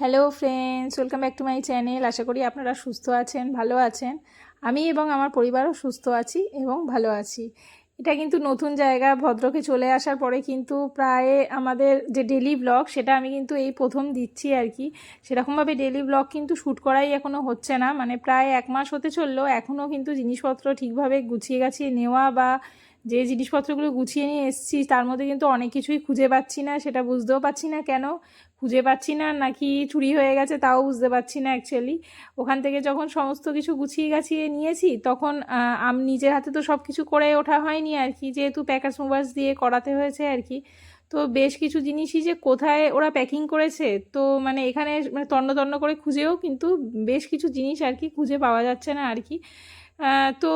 Hello friends, welcome back to my channel. আশা করি আপনারা সুস্থ আছেন, ভালো আছেন। আমি এবং আমার পরিবারও সুস্থ আছি এবং ভালো আছি। এটা কিন্তু নতুন জায়গা, ভদ্রকে চলে আসার পরে কিন্তু প্রায় আমাদের যে ডেলি ব্লগ সেটা আমি কিন্তু এই প্রথম দিচ্ছি আর কি। সেরকমভাবে ডেলি ব্লগ কিন্তু শ্যুট করাই এখনও হচ্ছে না। মানে প্রায় এক মাস হতে চলল এখনও কিন্তু জিনিসপত্র ঠিকভাবে গুছিয়ে গাছিয়ে নেওয়া বা যে জিনিসপত্রগুলো গুছিয়ে নিয়ে এসেছি, তার মধ্যে কিন্তু অনেক কিছুই খুঁজে পাচ্ছি না, সেটা বুঝতেও পারছি না কেন। খুঁজে পাচ্ছি না, নাকি চুরি হয়ে গেছে তাও বুঝতে পারছি না অ্যাকচুয়ালি ওখান থেকে যখন সমস্ত কিছু গুছিয়ে গাছিয়ে নিয়েছি, তখন আমি, নিজের হাতে তো সব কিছু করে ওঠা হয়নি আর কি, যেহেতু প্যাকাস মোবাস দিয়ে করাতে হয়েছে আর কি। তো বেশ কিছু জিনিসই যে কোথায় ওরা প্যাকিং করেছে, তো মানে এখানে মানে তন্ন তন্ন করে খুঁজেও কিন্তু বেশ কিছু জিনিস আর কি খুঁজে পাওয়া যাচ্ছে না আর কি। তো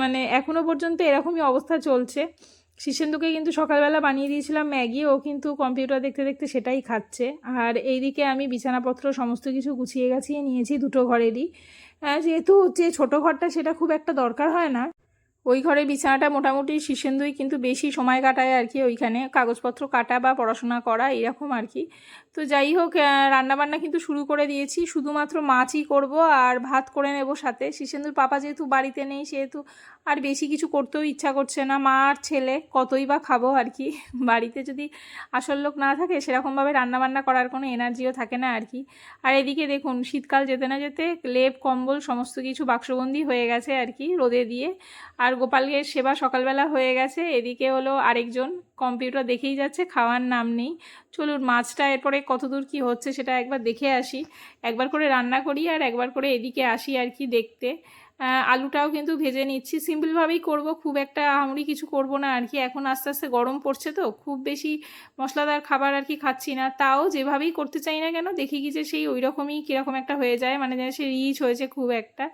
মানে এখনও পর্যন্ত এরকমই অবস্থা চলছে। শীর্ষেন্দুকে কিন্তু সকালবেলা বানিয়ে দিয়েছিলাম ম্যাগি, ও কিন্তু কম্পিউটার দেখতে দেখতে সেটাই খাচ্ছে। আর এইদিকে আমি বিছানাপত্র সমস্ত কিছু গুছিয়ে গাছিয়ে নিয়েছি দুটো ঘরেরই। যেহেতু যে ছোটো ঘরটা সেটা খুব একটা দরকার হয় না। ওই ঘরে বিছানাটা মোটামুটি শীর্ষেন্দুই কিন্তু বেশি সময় কাটায় আর কি ওইখানে। কাগজপত্র কাটা বা পড়াশোনা করা এরকম আর কি। তো যাই হোক রান্নাবান্না কিন্তু শুরু করে দিয়েছি। শুধুমাত্র মাছই করব আর ভাত করে নেব সাথে। শীর্ষেন্দুর পাপা যেহেতু বাড়িতে নেই, সেহেতু আর বেশি কিছু করতেও ইচ্ছা করছে না। মা আর ছেলে কতই বা খাব আর কি? বাড়িতে যদি আসল লোক না থাকে, সেরকমভাবে রান্নাবান্না করার কোনো এনার্জিও থাকে না আর কি। আর এদিকে দেখুন, শীতকাল যেতে না যেতে লেপ, কম্বল, সমস্ত কিছু বাক্সবন্দি হয়ে গেছে আর কি রোদে দিয়ে। আর গোপালের সেবা সকালবেলা হয়ে গেছে। এদিকে হলো আরেকজন, কম্পিউটার দেখেই যাচ্ছে, খাওয়ার নাম নেই। চলুন, মাছটা এরপরে কতদূর কি হচ্ছে সেটা একবার দেখে আসি। একবার করে রান্না করি আর একবার করে এদিকে আসি আর কি দেখতে। আলুটাও কিন্তু ভেজে নিচ্ছি। সিম্পলভাবেই করব, খুব একটা আমরি কিছু করব না আর কি। এখন আস্তে আস্তে গরম পড়ছে তো, খুব বেশি মশলাদার খাবার আর কি খাচ্ছি না। তাও যেভাবেই করতে চাই না কেন, দেখি কি যে সেই ওই রকমই কীরকম একটা হয়ে যায় মানে যেন সে রিচ হয়েছে খুব একটা।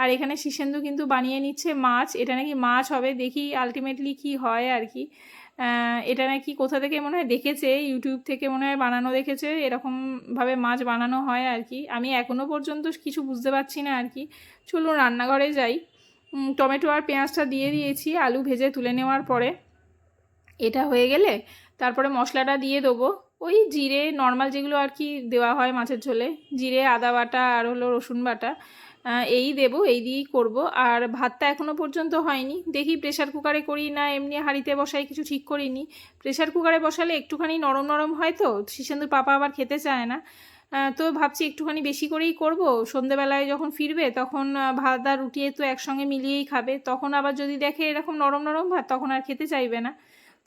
আর এখানে শীষেন্দু কিন্তু বানিয়ে নিচ্ছে মাছ, এটা নাকি মাছ হবে, দেখি আলটিমেটলি কি হয় আর কি। এটা নাকি কোথা থেকে মনে হয় দেখেছে ইউটিউব থেকে মনে হয় বানানো দেখেছে, এরকমভাবে মাছ বানানো হয় আর কি। আমি এখনও পর্যন্ত কিছু বুঝতে পারছি না আর কি। চলুন রান্নাঘরে যাই। টমেটো আর পেঁয়াজটা দিয়ে দিয়েছি, আলু ভেজে তুলে নেওয়ার পরে। এটা হয়ে গেলে তারপরে মশলাটা দিয়ে দেবো। ওই জিরে, নর্মাল যেগুলো আর কি দেওয়া হয় মাছের ঝোলে, জিরে, আদা বাটা আর হলো রসুন বাটা। এই দেব, এই দিয়েই করব। আর ভাতটা এখনও পর্যন্ত হয়নি। দেখি প্রেশার কুকারে করি না, এমনি হাঁড়িতে বসাই, কিছু ঠিক করিনি। প্রেশার কুকারে বসালে একটুখানি নরম নরম হয় তো শিশেন্দুর পাপা আবার খেতে চায় না। তো ভাবছি একটুখানি বেশি করেই করব। সন্ধেবেলায় যখন ফিরবে, তখন ভাত আর রুটিয়ে তো একসঙ্গে মিলিয়েই খাবে। তখন আবার যদি দেখে এরকম নরম নরম ভাত, তখন আর খেতে চাইবে না।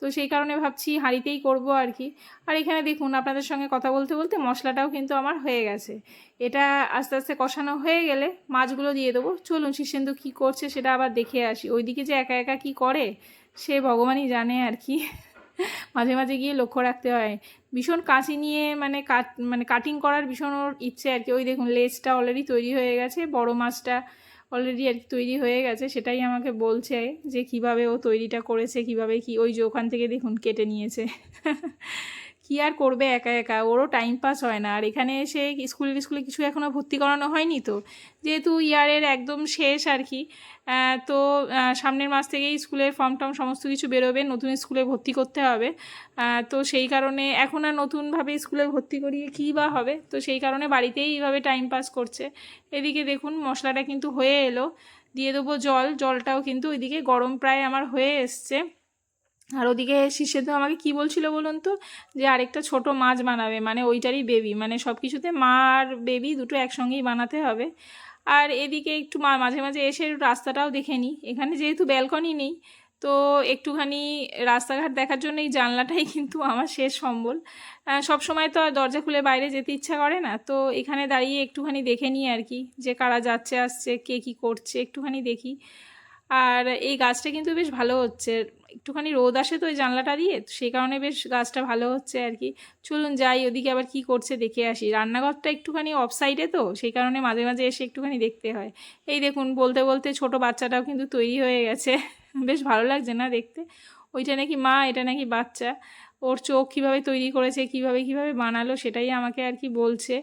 তো সেই কারণে ভাবছি হাঁড়িতেই করব আর কি। আর এখানে দেখুন, আপনাদের সঙ্গে কথা বলতে বলতে মশলাটাও কিন্তু আমার হয়ে গেছে। এটা আস্তে আস্তে কষানো হয়ে গেলে মাছগুলো দিয়ে দেবো। চলুন শীর্ষেন্দু কী করছে সেটা আবার দেখে আসি। ওইদিকে যে একা একা কি করে, সে ভগবানই জানে আর কি। মাঝে মাঝে গিয়ে লক্ষ্য রাখতে হয়। ভীষণ কাঁচি নিয়ে মানে কাট মানে কাটিং করার ভীষণ ওর ইচ্ছে আর কি। ওই দেখুন, লেজটা অলরেডি তৈরি হয়ে গেছে। বড় মাছটা অলরেডি আর তৈরি হয়ে গেছে, সেটাই আমাকে বলছে যে কীভাবে ও তৈরিটা করেছে, কীভাবে কি, ওই যে ওখান থেকে দেখুন কেটে নিয়েছে। কি আর করবে একা একা? ওরও টাইম পাস হয় না। আর এখানে এসে স্কুলে স্কুলে কিছু এখনও ভর্তি করানো হয়নি তো? যেহেতু ইয়ারের একদম শেষ আর কি তো সামনের মাস থেকেই স্কুলের ফর্ম টর্ম সমস্ত কিছু বেরোবে। নতুন স্কুলে ভর্তি করতে হবে। তো সেই কারণে এখন আর নতুনভাবে স্কুলে ভর্তি করিয়ে কী বা হবে? তো সেই কারণে বাড়িতেই এইভাবে টাইম পাস করছে। এদিকে দেখুন, মশলাটা কিন্তু হয়ে এলো। দিয়ে দেবো জল। জলটাও কিন্তু ওইদিকে গরম প্রায় আমার হয়ে এসছে। আর ওদিকে শিষ্যেন্দু আমাকে কি বলছিল বলুন তো? যে আরেকটা ছোট মাছ বানাবে মানে ওইটারই বেবি মানে সব কিছুতে মা আর বেবি দুটো একসঙ্গেই বানাতে হবে। আর এদিকে একটু মাঝে মাঝে এসে রাস্তাটাও দেখে নিই। এখানে যেহেতু ব্যালকনি নেই, তো একটুখানি রাস্তাঘাট দেখার জন্য এই জানলাটাই কিন্তু আমার শেষ সম্বল। সব সময় তো আর দরজা খুলে বাইরে যেতে ইচ্ছা করে না, তো এখানে দাঁড়িয়ে একটুখানি দেখে নিই আর কি, যে কারা যাচ্ছে, আসছে, কে কী করছে, একটুখানি দেখি। আর এই গাছটা কিন্তু বেশ ভালো হচ্ছে। একটুখানি রোদ আসে তো ওই জানলাটা দিয়ে সেই কারণে বেশ গাছটা ভালো হচ্ছে আর কি। চলুন যাই, ওদিকে আবার কি করছে দেখে আসি। রান্নাঘরটা একটুখানি অফ সাইডে তো, সেই কারণে মাঝে মাঝে এসে একটুখানি দেখতে হয়। এই দেখুন, বলতে বলতে ছোট বাচ্চাটাও কিন্তু তৈরি হয়ে গেছে। বেশ ভালো লাগছে না দেখতে। ওইটা নাকি মা, এটা নাকি বাচ্চা। ওর চোখ কীভাবে তৈরি করেছে, কীভাবে কীভাবে বানালো, সেটাই আমাকে আর কি বলছে।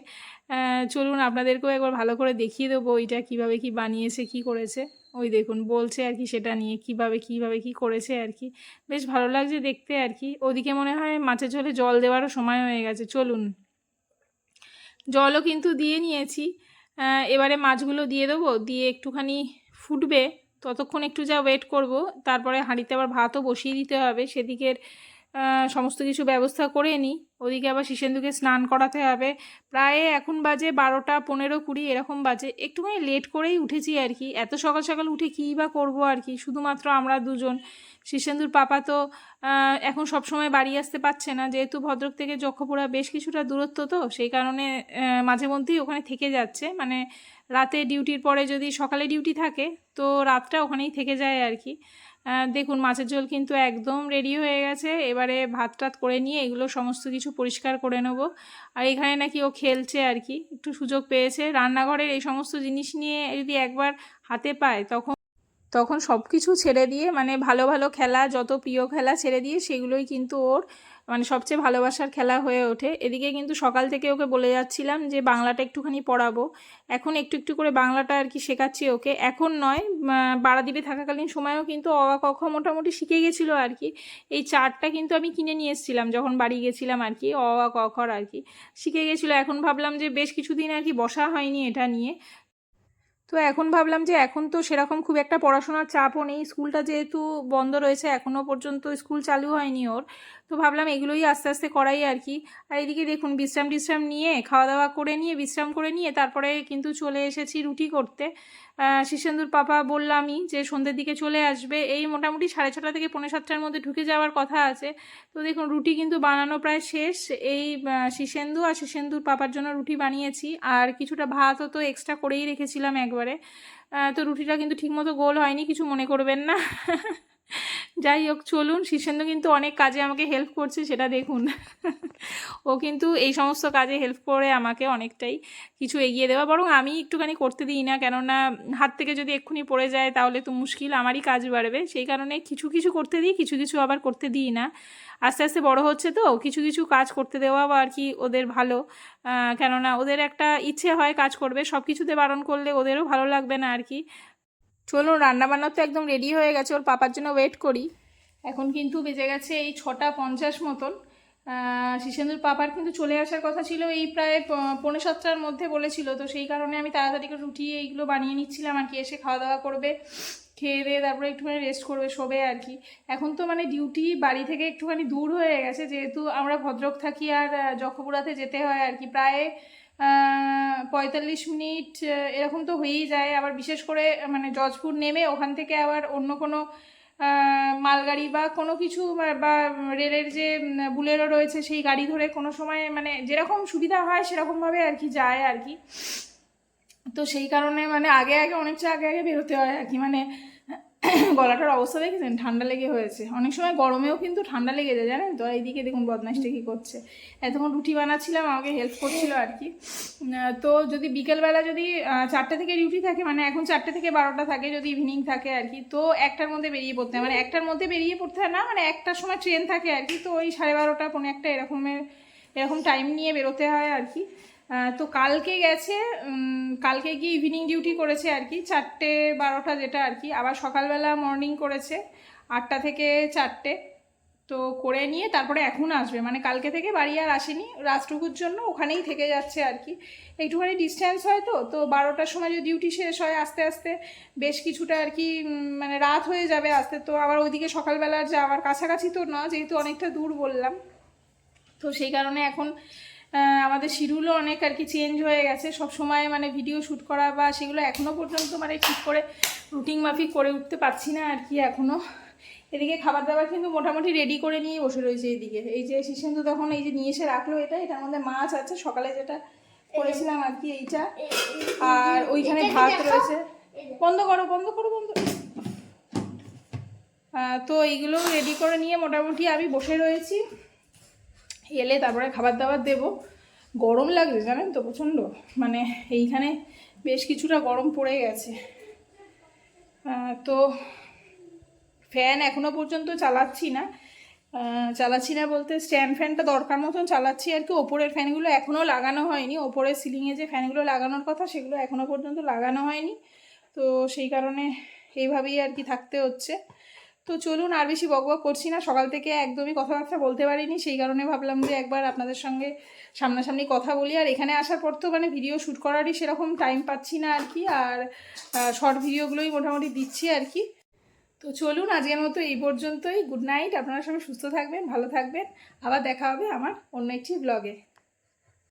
চলুন আপনাদেরকেও একবার ভালো করে দেখিয়ে দেবো, ওইটা কীভাবে কি বানিয়েছে, কি করেছে। ওই দেখুন বলছে আর কি সেটা নিয়ে, কীভাবে কীভাবে, কি করেছে আর কি। বেশ ভালো লাগছে দেখতে আর কি। ওদিকে মনে হয় মাছের ঝোলে জল দেওয়ারও সময় হয়ে গেছে, চলুন। জলও কিন্তু দিয়ে নিয়েছি। এবারে মাছগুলো দিয়ে দেবো, দিয়ে একটুখানি ফুটবে। ততক্ষণ একটু যা ওয়েট করব, তারপরে হাঁড়িতে আবার ভাতও বসিয়ে দিতে হবে। সেদিকের সমস্ত কিছু ব্যবস্থা করে নিই ওদিকে আবার শিশেন্দুকে স্নান করাতে হবে। প্রায় এখন বাজে বারোটা পনেরো কুড়ি, এরকম বাজে। একটুখানি লেট করেই উঠেছি আর কি। এত সকাল সকাল উঠে কী বা করব আর কি? শুধুমাত্র আমরা দুজন। শিশেন্দুর পাপা তো এখন সবসময় বাড়ি আসতে পারছে না। যেহেতু ভদ্রক থেকে যক্ষপুরা বেশ কিছুটা দূরত্ব তো, সেই কারণে মাঝে মধ্যেই ওখানে থেকে যাচ্ছে। মানে রাতে ডিউটির পরে যদি সকালে ডিউটি থাকে, তো রাতটা ওখানেই থেকে যায় আর কি। দেখুন, মাছের ঝোল কিন্তু একদম রেডি হয়ে গেছে। এবারে ভাত টাত করে নিয়ে এগুলো সমস্ত কিছু পরিষ্কার করে নেব। আর এখানে নাকি ও খেলছে আর কি, একটু সুযোগ পেয়েছে। রান্নাঘরের এই সমস্ত জিনিস নিয়ে যদি একবার হাতে পায়, তখন তখন সব কিছু ছেড়ে দিয়ে মানে ভালো ভালো খেলা, যত প্রিয় খেলা ছেড়ে দিয়ে, সেগুলোই কিন্তু ওর মানে সবচেয়ে ভালোবাসার খেলা হয়ে ওঠে। এদিকে কিন্তু সকাল থেকে ওকে বলে যাচ্ছিলাম যে, বাংলাটা একটুখানি পড়াবো। এখন একটু একটু করে বাংলাটা আর কি শেখাচ্ছি ওকে। এখন নয় বাড়াদ্বীপে থাকাকালীন সময়ও কিন্তু অ আ ক খ মোটামুটি শিখে গেছিল আর কি। এই চারটা কিন্তু আমি কিনে নিয়ে এসেছিলাম যখন বাড়ি গেছিলাম আর কি অ আ ক খর আর কি। শিখে গেছিল। এখন ভাবলাম যে, বেশ কিছুদিন আর কি বসা হয়নি এটা নিয়ে। তো এখন ভাবলাম যে এখন তো সেরকম খুব একটা পড়াশোনার চাপও নেই। স্কুলটা যেহেতু বন্ধ রয়েছে এখনও পর্যন্ত স্কুল চালু হয়নি ওর। তো ভাবলাম এগুলোই আস্তে আস্তে করাই আর কি। আর এদিকে দেখুন বিশ্রাম টিশ্রাম নিয়ে খাওয়া দাওয়া করে নিয়ে, বিশ্রাম করে নিয়ে, তারপরে কিন্তু চলে এসেছি রুটি করতে। শিশেন্দুর পাপা বললামই যে সন্ধ্যের দিকে চলে আসবে, এই মোটামুটি সাড়ে ছটা থেকে পৌনে সাতটার মধ্যে ঢুকে যাওয়ার কথা আছে। তো দেখুন, রুটি কিন্তু বানানো প্রায় শেষ। এই শীর্ষেন্দু আর শীর্ষেন্দুর পাপার জন্য রুটি বানিয়েছি। আর কিছুটা ভাতও তো এক্সট্রা করেই রেখেছিলাম একবারে। তো রুটিটা কিন্তু ঠিকমতো গোল হয়নি, কিছু মনে করবেন না। যাই হোক, চলুন শীর্ষেন্দু কিন্তু অনেক কাজে আমাকে হেল্প করছে, সেটা দেখুন। ও কিন্তু এই সমস্ত কাজে হেল্প করে আমাকে অনেকটাই কিছু এগিয়ে দেওয়া। বরং আমি একটুখানি করতে দিই না, কেননা হাত থেকে যদি এক্ষুনি পড়ে যায়, তাহলে তো মুশকিল, আমারই কাজ বাড়বে। সেই কারণে কিছু কিছু করতে দিই, কিছু কিছু আবার করতে দিই না। আস্তে আস্তে বড় হচ্ছে তো, কিছু কিছু কাজ করতে দেওয়া বা আর কি ওদের ভালো। কেননা ওদের একটা ইচ্ছে হয় কাজ করবে সব কিছুতে বারণ করলে ওদেরও ভালো লাগবে না আর কি। চলুন, রান্নাবান্না তো একদম রেডি হয়ে গেছে, ওর পাপার জন্য ওয়েট করি। এখন কিন্তু বেজে গেছে এই ছটা পঞ্চাশ মতন। শিশেন্দুর পাপার কিন্তু চলে আসার কথা ছিল এই প্রায় পৌনে সাতটার মধ্যে বলেছিল, তো সেই কারণে আমি তাড়াতাড়ি করে রুটি এইগুলো বানিয়ে নিচ্ছিলাম আর কি, এসে খাওয়া দাওয়া করবে, খেয়ে দিয়ে তারপরে একটুখানি রেস্ট করবে, শোবে আর কি। এখন তো মানে ডিউটি বাড়ি থেকে একটুখানি দূর হয়ে গেছে, যেহেতু আমরা ভদ্রক থাকি আর যক্ষপুরাতে যেতে হয় আর কি, প্রায় পঁয়তাল্লিশ মিনিট এরকম তো হয়েই যায়। আবার বিশেষ করে মানে জজপুর নেমে ওখান থেকে আবার অন্য কোনো মালগাড়ি বা কোনো কিছু বা- রেলের যে উম, বুলেরো রয়েছে সেই গাড়ি ধরে কোনো সময় মানে যেরকম সুবিধা হয় সেরকমভাবে আর কি যায় আর কি। তো সেই কারণে মানে আগে আগে অনেকটা আগে আগে বেরোতে হয় আর কি। মানে গলাটার অবস্থা দেখেছেন? ঠান্ডা লেগে হয়েছে। অনেক সময় গরমেও কিন্তু ঠান্ডা লেগে যায়, জানেন তো? এইদিকে দেখুন বদমাইশটা কী করছে। এতক্ষণ রুটি বানাচ্ছিলাম, আমাকে হেল্প করছিল আর কি। তো যদি বিকেলবেলা যদি চারটে থেকে ডিউটি থাকে মানে এখন চারটে থেকে বারোটা থাকে, যদি ইভিনিং থাকে আর কি, তো একটার মধ্যে বেরিয়ে পড়তে হয়। মানে একটার মধ্যে বেরিয়ে পড়তে হয় না মানে একটার সময় ট্রেন থাকে আর কি, তো ওই সাড়ে বারোটা পনেরো একটা এরকমের, এরকম টাইম নিয়ে বেরোতে হয় আর কি। তো কালকে গেছে কালকে গিয়ে ইভিনিং ডিউটি করেছে আর কি, চারটে বারোটা যেটা আর কি, আবার সকালবেলা মর্নিং করেছে, আটটা থেকে চারটে। তো করে নিয়ে তারপরে এখন আসবে মানে কালকে থেকে বাড়ি আর আসেনি রাজটুকুর জন্য ওখানেই থেকে যাচ্ছে আর কি। একটুখানি ডিস্ট্যান্স হয় তো তো বারোটার সময় যদি ডিউটি শেষ হয় আস্তে আস্তে, বেশ কিছুটা আর কি মানে রাত হয়ে যাবে আসতে, তো আবার ওইদিকে সকালবেলা যাওয়ার কাছাকাছি তো না যেহেতু অনেকটা দূর বললাম। তো সেই কারণে এখন আমাদের শিডিউলও অনেক আর কি চেঞ্জ হয়ে গেছে। সব সময় মানে ভিডিও শ্যুট করা বা সেগুলো এখনও পর্যন্ত মানে ঠিক করে রুটিন মাফিক করে উঠতে পারছি না আর কি এখনও এদিকে খাবার দাবার কিন্তু মোটামুটি রেডি করে নিয়ে বসে রয়েছে এইদিকে এই যে শিশেন্দু তখন এই যে নিয়ে এসে রাখল এটা এটার মধ্যে মাছ আছে সকালে যেটা করেছিলাম আর কি এইটা। আর ওইখানে ভাত রয়েছে। বন্ধ করো বন্ধ করো বন্ধ তো এইগুলো রেডি করে নিয়ে মোটামুটি আমি বসে রয়েছি। এলে তারপরে খাবার দাবার দেব। গরম লাগছে জানেন তো প্রচণ্ড। মানে এইখানে বেশ কিছুটা গরম পড়ে গেছে। তো ফ্যান এখনও পর্যন্ত চালাচ্ছি না। চালাচ্ছি না বলতে স্ট্যান্ড ফ্যানটা দরকার মতন চালাচ্ছি আর কি। ওপরের ফ্যানগুলো এখনও লাগানো হয়নি। ওপরের সিলিংয়ে যে ফ্যানগুলো লাগানোর কথা সেগুলো এখনও পর্যন্ত লাগানো হয়নি। তো সেই কারণে এইভাবেই আর কি থাকতে হচ্ছে। তো চলুন আর বেশি বকবক করছি না। সকাল থেকে একদমই কথাবার্তা বলতে পারিনি, সেই কারণে ভাবলাম যে একবার আপনাদের সঙ্গে সামনাসামনি কথা বলি। আর এখানে আসার পর তো মানে ভিডিও শ্যুট করারই সেরকম টাইম পাচ্ছি না আর কি আর শর্ট ভিডিওগুলোই মোটামুটি দিচ্ছি আর কি তো চলুন আজকের মতো এই পর্যন্তই। গুড নাইট আপনারা সবাই সুস্থ থাকবেন, ভালো থাকবেন। আবার দেখা হবে আমার অন্য একটি ব্লগে